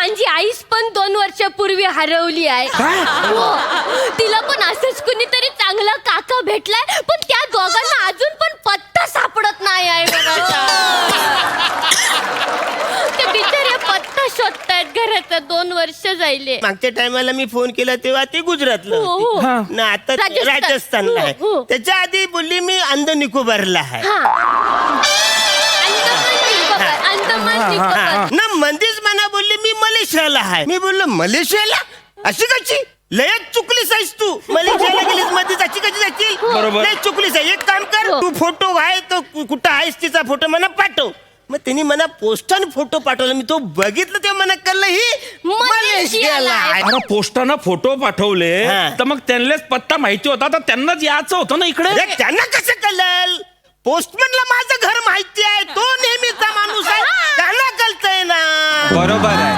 माझी आईस पण दोन वर्षापूर्वी हरवली आहे हो. तिला पण असंच कुणीतरी चांगला काका भेटलाय पण त्या दोघांना अजून पण पत्ता सापडत नाही आहे घराचा ते बिचारे पत्ता शोधतायत घराचा दोन वर्ष जायले मागच्या टायमाला मी फोन केला तेव्हा ते गुजरातला हो. होते. हा. ना आता ते राजस्थान. राजस्थानला आहे हो, हो. त्याच्या आधी बोलली मी अंध निकोबारला आहे हा अंदमान निकोबार अंदमान निकोबार ना मंदीच मना बोलली मी मलेशियाला आहे. मी बोललो मलेशियाला? अशी कशी? लयच चुकलीस आहेस तू. मलेशियाला गेलीस मध्येच अशी कशी जाशील? बरोबर. लय चुकलीस आहे. एक काम कर हो. तू फोटो आहे तो कु- कुठं आहेस तिचा फोटो मला पाठव. मग त्यांनी मला पोस्टाने फोटो पाठवला. मी तो बघितलं तेव्हा मला कळलं ही मलेशियाला आहे. अरे पोस्टानं फोटो पाठवले हा. तर मग त्यांनाच पत्ता माहिती होता तर त्यांनाच यायचं होतं ना इकडे? अरे त्यांना कसं कळल? पोस्टमनला माझं घर माहिती आहे. तो नेहमीचा माणूस आहे. त्यांना कळतंय ना. बरोबर आहे.